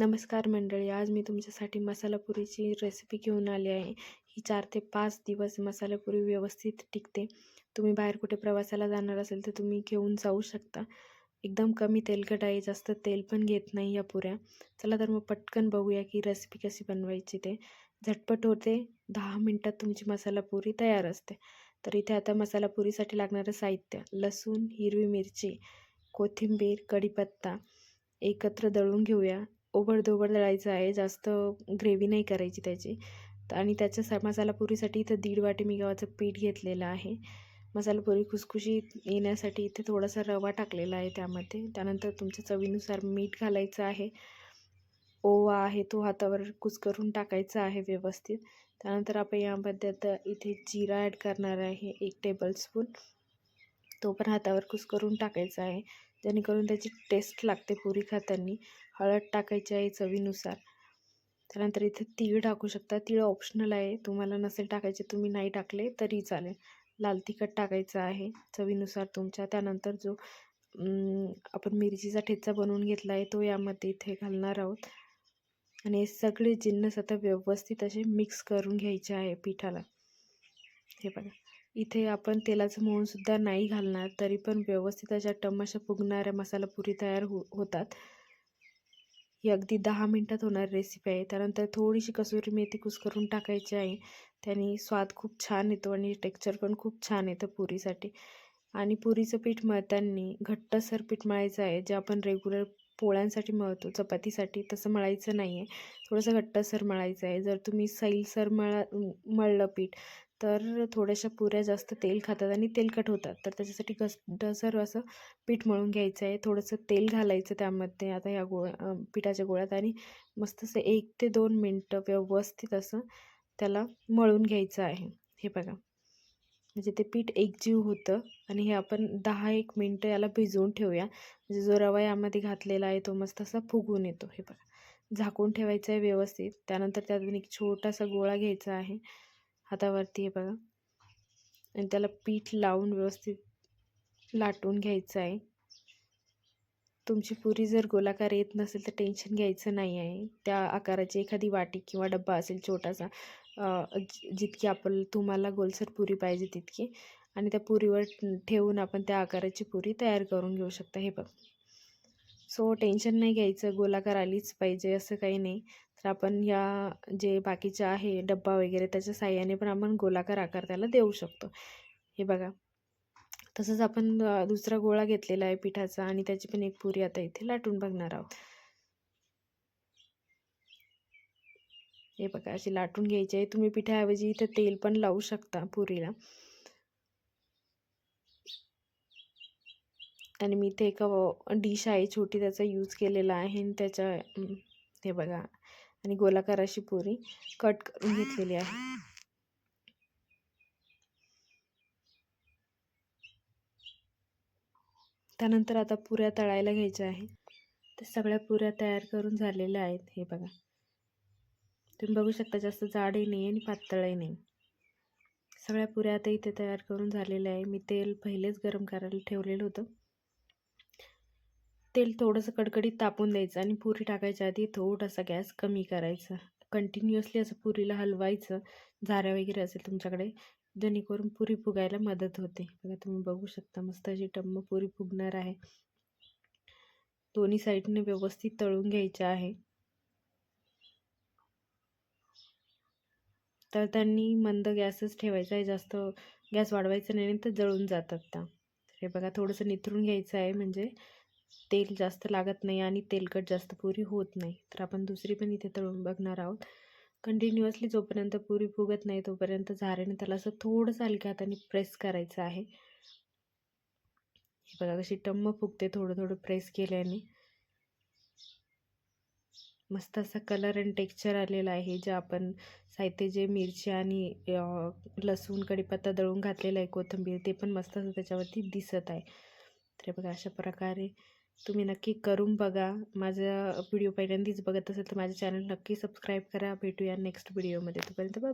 नमस्कार मंडळी आज मी तुमच्यासाठी मसाला पुरीची रेसिपी घेऊन आली आहे. ही चार ते पाच दिवस मसाला पुरी व्यवस्थित टिकते. तुम्ही बाहेर कुठे प्रवासाला जाणार असेल तर तुम्ही घेऊन जाऊ शकता. एकदम कमी तेलकट आहे जास्त तेल पण घेत नाही या पुऱ्या. चला तर मग पटकन बघूया की रेसिपी कशी बनवायची ते. झटपट होते दहा मिनटात तुमची मसाला पुरी तयार असते. तर इथे आता मसाला पुरीसाठी लागणारं साहित्य लसूण हिरवी मिरची कोथिंबीर कढीपत्ता एकत्र दळून घेऊया. ओबडधोबड दळायचं आहे जास्त ग्रेव्ही नाही करायची त्याची. आणि त्याच्या सा मसाला पुरीसाठी इथं दीड वाटी मी गव्हाचं पीठ घेतलेलं आहे. मसाला पुरी खुसखुशीत येण्यासाठी इथे थोडासा रवा टाकलेला आहे त्यामध्ये. त्यानंतर तुमच्या चवीनुसार मीठ घालायचं आहे. ओवा आहे तो हातावर कुस्करून टाकायचा आहे व्यवस्थित. त्यानंतर आपण यामध्ये आता इथे जिरा ॲड करणार आहे एक टेबलस्पून तो पण हातावर कुस्करून टाकायचा आहे. जेणेकरून त्याची टेस्ट लागते पुरी खाताना. हळद टाकायची आहे चवीनुसार. त्यानंतर इथे तीळ टाकू शकता. तीळ ऑप्शनल आहे. तुम्हाला नसेल टाकायचे तुम्ही नाही टाकले तरी चालेल. लाल तिखट टाकायचं आहे चवीनुसार तुमच्या. त्यानंतर जो आपण मिरचीचा ठेचा बनवून घेतला आहे तो यामध्ये इथे घालणार आहोत. आणि हे सगळे जिन्नस आता व्यवस्थित असे मिक्स करून घ्यायचे आहे पिठाला. हे बघा. इथे आपण तेलाचं मोहनसुद्धा नाही घालणार तरी पण व्यवस्थित अशा टमाशा फुगणाऱ्या मसाला पुरी तयार हो होतात. ही अगदी दहा मिनटात होणारी रेसिपी आहे. त्यानंतर थोडीशी कसुरी मेथी कुस्करून टाकायची आहे. त्याने स्वाद खूप छान येतो आणि टेक्स्चर पण खूप छान येतं पुरीसाठी. आणि पुरीचं पीठ मळताना घट्टसर पीठ मळायचं आहे जे आपण रेग्युलर पोळ्यांसाठी मळतो चपातीसाठी तसं मळायचं नाही आहे थोडंसं घट्टसर मळायचं आहे. जर तुम्ही सैलसर मळा मळलं पीठ तर थोड्याशा पुऱ्या जास्त तेल खातात आणि तेलकट होतात. तर त्याच्यासाठी घसर असं पीठ मळून घ्यायचं आहे. थोडंसं तेल घालायचं त्यामध्ये आता ह्या गोळ्या पिठाच्या गोळ्यात आणि मस्त असं एक ते दोन मिनटं व्यवस्थित असं त्याला मळून घ्यायचं आहे. हे बघा. म्हणजे ते पीठ एकजीव होतं आणि हे आपण दहा एक मिनटं याला भिजवून ठेवूया. म्हणजे जो रवा यामध्ये घातलेला आहे तो मस्त असा फुगून येतो. हे बघा. झाकून ठेवायचं आहे व्यवस्थित. त्यानंतर त्यातून एक छोटासा गोळा घ्यायचा आहे. हातावरती हे बघा. आणि त्याला पीठ लावून व्यवस्थित लाटून घ्यायचं आहे. तुमची पुरी जर गोलाकार येत नसेल तर टेन्शन घ्यायचं नाही आहे. त्या आकाराची एखादी वाटी किंवा डब्बा असेल छोटासा जितकी आपण तुम्हाला गोलसर पुरी पाहिजे तितकी. आणि त्या पुरीवर ठेवून आपण त्या आकाराची पुरी तयार करून घेऊ शकता. हे बघ. सो टेन्शन नाही घ्यायचं. गोलाकार आलीच पाहिजे असं काही नाही. तर आपण या जे बाकीचे आहे डब्बा वगैरे त्याच्या साह्याने पण आपण गोलाकार आकार त्याला देऊ शकतो. हे बघा. तसंच आपण दुसरा गोळा घेतलेला आहे पिठाचा आणि त्याची पण एक पुरी आता इथे लाटून बघणार आहोत. हे बघा अशी लाटून घ्यायची आहे. तुम्ही पिठाऐवजी इथे तेल पण लावू शकता पुरीला. आणि मी इथे एक डिश आहे छोटी त्याचा यूज केलेला आहे आणि त्याच्या हे बघा. आणि गोलाकार अशी पुरी कट करून घेतलेली आहे. त्यानंतर आता पुऱ्या तळायला घ्यायच्या आहे तर सगळ्या पुऱ्या तयार करून झालेल्या आहेत. हे बघा. तुम्ही बघू शकता जास्त जाडही नाही आणि पातळही नाही. सगळ्या पुऱ्या आता इथे तयार करून झालेल्या आहे. मी तेल पहिलेच गरम करायला ठेवलेलं होतं. तेल थोडंसं कडकडीत तापून द्यायचं आणि पुरी टाकायच्या आधी थोडासा गॅस कमी करायचा. कंटिन्युअसली असं पुरीला हलवायचं. झाऱ्या वगैरे असेल तुमच्याकडे जेणेकरून पुरी फुगायला मदत होते. बघा तुम्ही बघू शकता मस्त अशी टम्म पुरी फुगणार आहे. दोन्ही साईडने व्यवस्थित तळून घ्यायच्या आहे. तर त्यांनी मंद गॅसच ठेवायचा आहे. जास्त गॅस वाढवायचा नाही तर जळून जातात त्या. हे बघा थोडंसं निथरून घ्यायचं आहे. म्हणजे तेल जास्त लागत नाही आणि तेलकट जास्त पुरी होत नाही. तर आपण दुसरी पण इथे तळून बघणार आहोत. कंटिन्युअसली जोपर्यंत पुरी फुगत नाही तोपर्यंत झाऱ्याने त्याला असं थोडंसं हलक्या हाताने प्रेस करायचं आहे. हे बघा कशी टम्म फुगते थोडं थोडं प्रेस केल्याने. मस्त असा कलर अँड टेक्स्चर आलेला आहे जे आपण साहित्य जे मिरची आणि लसूण कढीपत्ता दळून घातलेला आहे कोथिंबीर ते पण मस्त असं त्याच्यावरती दिसत आहे. तर बघा अशा प्रकारे तुम्ही नक्की करून बघा. माझा व्हिडिओ पहिल्यांदाच बघत असेल तर माझ्या चॅनल नक्की सबस्क्राईब करा. भेटूया नेक्स्ट व्हिडिओमध्ये तोपर्यंत बाय